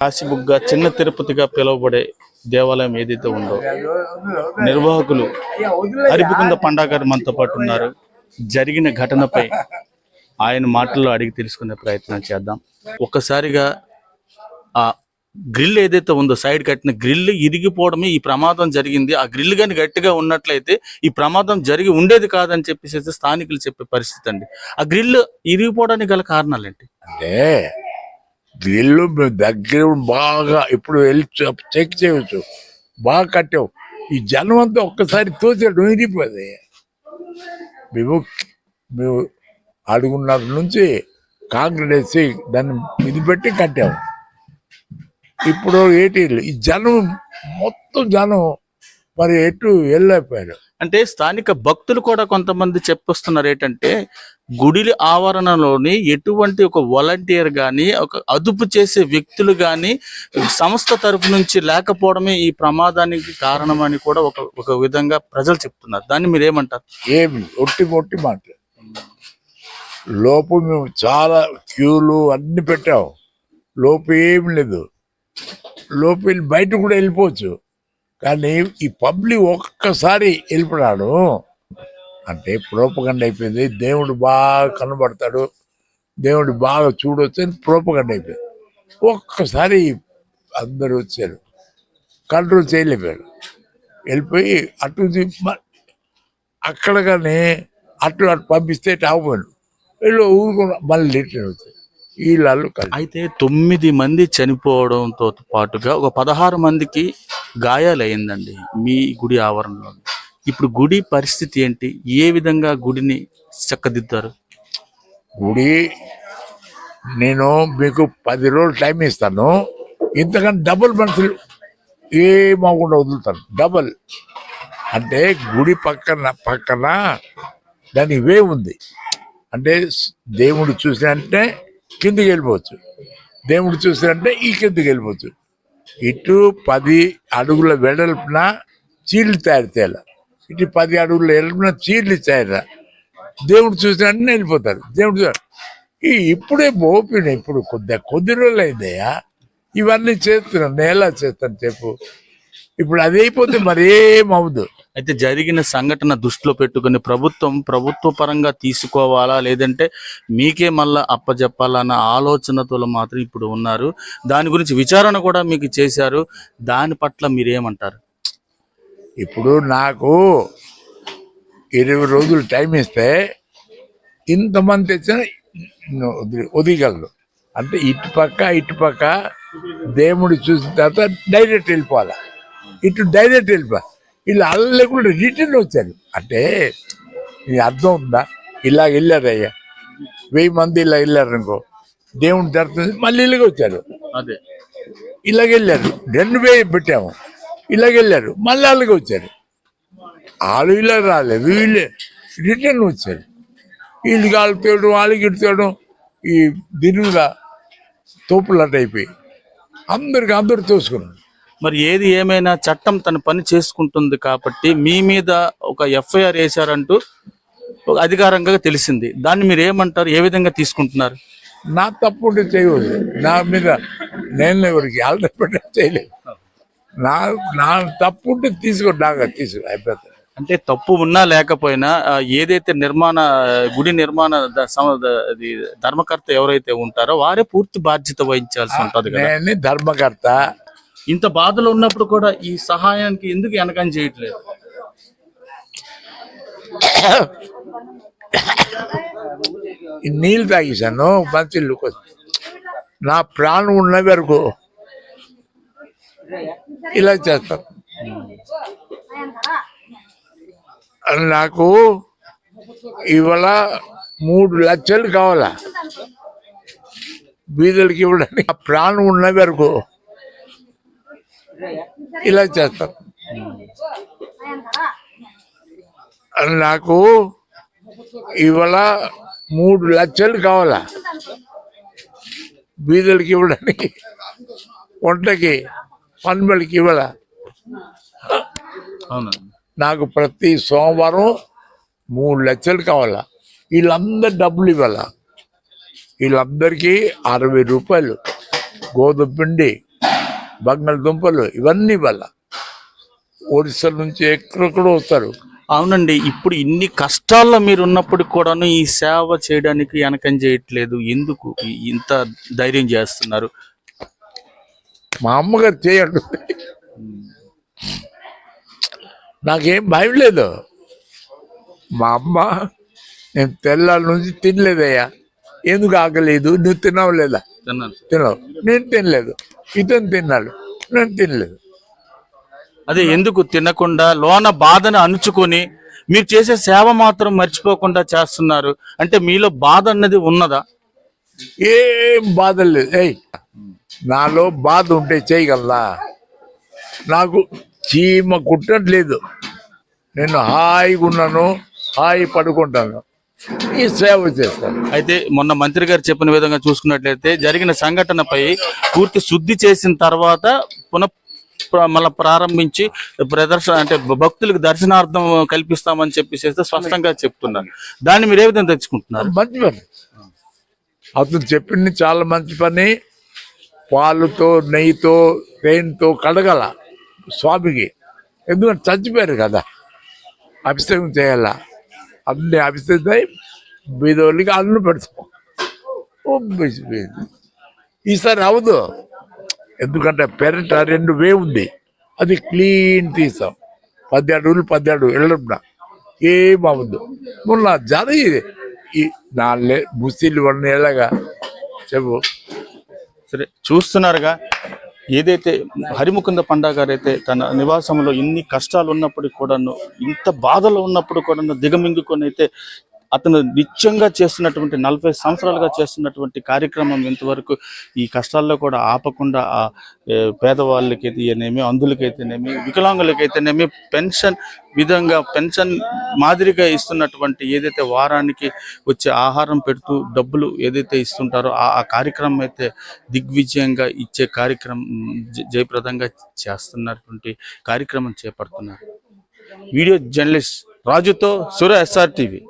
కాశీబుగ్గ చిన్న తిరుపతిగా పిలువబడే దేవాలయం ఏదైతే ఉందో నిర్వాహకులు అరిపుకుంద పండా మనతో పాటు ఉన్నారు. జరిగిన ఘటనపై ఆయన మాటల్లో అడిగి తెలుసుకునే ప్రయత్నం చేద్దాం. ఒక్కసారిగా ఆ గ్రిల్ ఏదైతే ఉందో సైడ్ కట్టిన గ్రిల్ ఇరిగిపోవడమే ఈ ప్రమాదం జరిగింది. ఆ గ్రిల్ కానీ గట్టిగా ఉన్నట్లయితే ఈ ప్రమాదం జరిగి ఉండేది కాదని చెప్పేసి అయితే స్థానికులు చెప్పే పరిస్థితి అండి. ఆ గ్రిల్ ఇరిగిపోవడానికి గల కారణాలు ఏంటి? అంటే ఇల్లు మేము దగ్గర బాగా ఇప్పుడు వెళ్ళి చెక్ చేయవచ్చు బాగా కట్టావు. ఈ జనం అంతా ఒక్కసారి తోచాడు విరిగిపోయింది మేము మేము అడుగున్నర నుంచి కాంక్రీట్ వేసి దాన్ని ఇది పెట్టి కట్టాము ఇప్పుడు ఏటి ఈ జనం మొత్తం జనం మరి ఎటు వెళ్ళైపోయారు అంటే స్థానిక భక్తులు కూడా కొంతమంది చెప్పొస్తున్నారు ఏంటంటే గుడిల ఆవరణలోని ఎటువంటి ఒక వాలంటీర్ కానీ ఒక అదుపు చేసే వ్యక్తులు కానీ సంస్థ తరపు నుంచి లేకపోవడమే ఈ ప్రమాదానికి కారణమని కూడా ఒక ఒక విధంగా ప్రజలు చెప్తున్నారు. దాన్ని మీరు ఏమంటారు ఏమి? ఒట్టి మొట్టి మాట. లోపు మేము చాలా క్యూలు అన్ని పెట్టాం. లోపు ఏమి లేదు. లోపు వెళ్ళి బయట కూడా వెళ్ళిపోవచ్చు. కానీ ఈ పబ్లిక్ ఒక్కసారి వెళ్ళిపోయాడు అంటే ప్రోపగండ అయిపోయింది. దేవుడు బాగా కనబడతాడు. దేవుడు బాగా చూడొచ్చు అని ప్రోపగండ అయిపోయింది. ఒక్కసారి అందరూ వచ్చారు. కంట్రోల్ చేయలేకపోయాడు వెళ్ళిపోయి అటు అక్కడ కానీ అటు అటు పంపిస్తే ఆగిపోయాను వీళ్ళు ఊరుకున్న మళ్ళీ రిటర్న్ అవుతాయి వీళ్ళు అయితే తొమ్మిది మంది చనిపోవడంతో పాటుగా ఒక పదహారు మందికి గాయాలయ్యిందండి మీ గుడి ఆవరణలో. ఇప్పుడు గుడి పరిస్థితి ఏంటి? ఏ విధంగా గుడిని చక్కదిద్దారు? గుడి నేను మీకు పది రోజులు టైం ఇస్తాను. ఇంతకన్నా డబుల్ మనుషులు ఏమకుండా వదులుతాను డబుల్. అంటే గుడి పక్కన పక్కన దాని వే ఉంది. అంటే దేవుడు చూసినంటే కిందికి వెళ్ళిపోవచ్చు. దేవుడు చూసినంటే ఈ కిందికి వెళ్ళిపోవచ్చు. ఇటు పది అడుగుల వెడల్పున చీళ్ళు తయారు చేయాలి. ఇటు పది అడుగులు వెళ్ళిన చీర్లు ఇచ్చాయట. దేవుడు చూసినట్టు వెళ్ళిపోతారు. దేవుడు చూ- ఈ ఇప్పుడే ఓపిన ఇప్పుడు కొద్ది కొద్ది రోజులు అయిందయ్యా. ఇవన్నీ చేస్తున్నాను నేను ఎలా చేస్తాను చెప్పు. ఇప్పుడు అది అయిపోతే మరి అవ్వదు. అయితే జరిగిన సంఘటన దృష్టిలో పెట్టుకుని ప్రభుత్వం ప్రభుత్వ పరంగా తీసుకోవాలా? లేదంటే మీకే మళ్ళా అప్పజెప్పాలన్న ఆలోచనతో మాత్రం ఇప్పుడు ఉన్నారు. దాని గురించి విచారణ కూడా మీకు చేశారు. దాని పట్ల మీరేమంటారు? ఇప్పుడు నాకు ఇరవై రోజులు టైం ఇస్తే ఇంతమంది తెచ్చిన వదిగలరు అంటే ఇటు పక్క ఇటు పక్క దేవుడు చూసిన తర్వాత డైరెక్ట్ వెళ్ళిపోవాలి? ఇటు డైరెక్ట్ వెళ్ళిపోవాలి. వీళ్ళు అల్ల కూడా రిటర్న్ వచ్చారు. అంటే నీ అర్థం ఉందా? ఇలా వెళ్ళారయ్యా. వెయ్యి మంది ఇలా వెళ్ళారు అనుకో దేవుని దర్శనం మళ్ళీ ఇలాగ వచ్చారు. అదే. ఇలాగెళ్ళారు రెండు వేలు పెట్టాము. ఇలాగెళ్ళారు మళ్ళీ అలాగే వచ్చారు. వాళ్ళు ఇలా రాలేదు. వీళ్ళే రిటర్న్ వచ్చారు. వీళ్ళు కాళ్ళు తేయడం వాళ్ళకి ఇటు తేయడం ఈ దీని మీద తోపులాట అయిపోయి అందరికి అందరు తోసుకున్నారు. మరి ఏది ఏమైనా చట్టం తన పని చేసుకుంటుంది కాబట్టి మీ మీద ఒక ఎఫ్ఐఆర్ వేశారంటూ ఒక అధికారంగా తెలిసింది. దాన్ని మీరు ఏమంటారు? ఏ విధంగా తీసుకుంటున్నారు? నా తప్పు చేయవద్దు నా మీద నేను ఎవరికి ఆల్రెడీ చేయలేదు నా నా తప్పు ఉంటే తీసుకో నాకు తీసుకో అయిపోతుంది. అంటే తప్పు ఉన్నా లేకపోయినా ఆ, ఏదైతే నిర్మాణ గుడి నిర్మాణ ద- సమ- ద- అది ధర్మకర్త ఎవరైతే ఉంటారో వారే పూర్తి బాధ్యత వహించాల్సి ఉంటది కదా. నేను ధర్మకర్త. ఇంత బాధలు ఉన్నప్పుడు కూడా ఈ సహాయానికి ఎందుకు వెనకని చేయట్లేదు? ఈ నీళ్ళు తాగేశాను మంచి నా ప్రాణం ఉన్న వరకు. ఇలా చేస్తారు నాకు ఇవాళ మూడు లక్షలు కావాలా. బీదలకి ఇవ్వడానికి ఆ ప్రాణం ఉన్న వరకు. ఇలా చేస్తారు నాకు ఇవాళ మూడు లక్షలు కావాలా. బీదలకి ఇవ్వడానికి వంటకి పన్నులకి ఇవ్వాల. నాకు ప్రతి సోమవారం మూడు లక్షలు కావాలా. వీళ్ళందరు డబ్బులు ఇవ్వాల. వీళ్ళందరికీ అరవై రూపాయలు గోధుమ పిండి బంగాళదుంపలు ఇవన్నీ వల్ల ఒడిశా నుంచి ఎక్కడెక్కడో వస్తారు. అవునండి ఇప్పుడు ఇన్ని కష్టాల్లో మీరు ఉన్నప్పుడు కూడాను ఈ సేవ చేయడానికి వెనకం చేయట్లేదు. ఎందుకు? ఇంత ధైర్యం చేస్తున్నారు. మా అమ్మగారు చేయండి. నాకేం భయం లేదు. మా అమ్మ నేను తెల్లాల నుంచి తినలేదయ్యా. ఎందుకు ఆకలేదు? నువ్వు తినవు లేదా. తినవు నేను తినలేదు. ఇతను తిన్నాడు. నేను తినలేదు. అదే ఎందుకు తినకుండా లోన బాధను అణుచుకొని మీరు చేసే సేవ మాత్రం మర్చిపోకుండా చేస్తున్నారు? అంటే మీలో బాధ అన్నది ఉన్నదా? ఏం బాధ లేదు. ఏయ్ నాలో బాధ ఉంటే చేయగలరా? నాకు చీమ కుట్టట్లేదు నేను హాయిగా ఉన్నాను హాయి పడుకుంటాను. ఈ సేవ చేస్తాను. అయితే మొన్న మంత్రి గారు చెప్పిన విధంగా చూసుకున్నట్లయితే జరిగిన సంఘటనపై పూర్తి శుద్ధి చేసిన తర్వాత పునః మళ్ళా ప్రారంభించి ప్రదర్శన అంటే భక్తులకు దర్శనార్థం కల్పిస్తామని చెప్పేసి స్పష్టంగా చెప్తున్నారు. దాన్ని మీరు ఏ విధంగా తెచ్చుకుంటున్నారు? మంచి పని. అతను చెప్పింది చాలా మంచి పని. పాలుతో నెయ్యితో తేనెతో కడగల స్వామికి. ఎందుకంటే చచ్చిపోయారు కదా. అభిషేకం చేయాల. అన్ని అభిషేకం బీదోళ్ళకి అన్ను పెడతాం. ఈసారి అవదు ఎందుకంటే పెరట రెండు వే ఉంది. అది క్లీన్ తీసాం. పది అడుగులు పది అడుగులు వెళ్ళడం ఏం అవ్వదు. మొన్న జరిగి ఈ నాలుగే ముస్లింలు వన్ చెప్పు. సరే చూస్తున్నారుగా ఏదైతే హరిముకుంద పండా గారైతే అయితే తన నివాసంలో ఇన్ని కష్టాలు ఉన్నప్పటికీ కూడాను ఇంత బాధలు ఉన్నప్పుడు కూడాను దిగమింగుకొని అయితే అతను నిత్యంగా చేస్తున్నటువంటి నలభై సంవత్సరాలుగా చేస్తున్నటువంటి కార్యక్రమం ఇంతవరకు ఈ కష్టాల్లో కూడా ఆపకుండా ఆ ఏ, పేదవాళ్ళకైతేనేమి అందులకైతేనేమి వికలాంగులకైతేనేమి పెన్షన్ విధంగా పెన్షన్ మాదిరిగా ఇస్తున్నటువంటి ఏదైతే వారానికి వచ్చే ఆహారం పెడుతూ డబ్బులు ఏదైతే ఇస్తుంటారో ఆ కార్యక్రమం అయితే దిగ్విజయంగా ఇచ్చే కార్యక్రమం జ- జయప్రదంగా చేస్తున్నటువంటి కార్యక్రమం చేపడుతున్నారు. వీడియో జర్నలిస్ట్ రాజుతో సుర ఎస్ఆర్ టీవీ.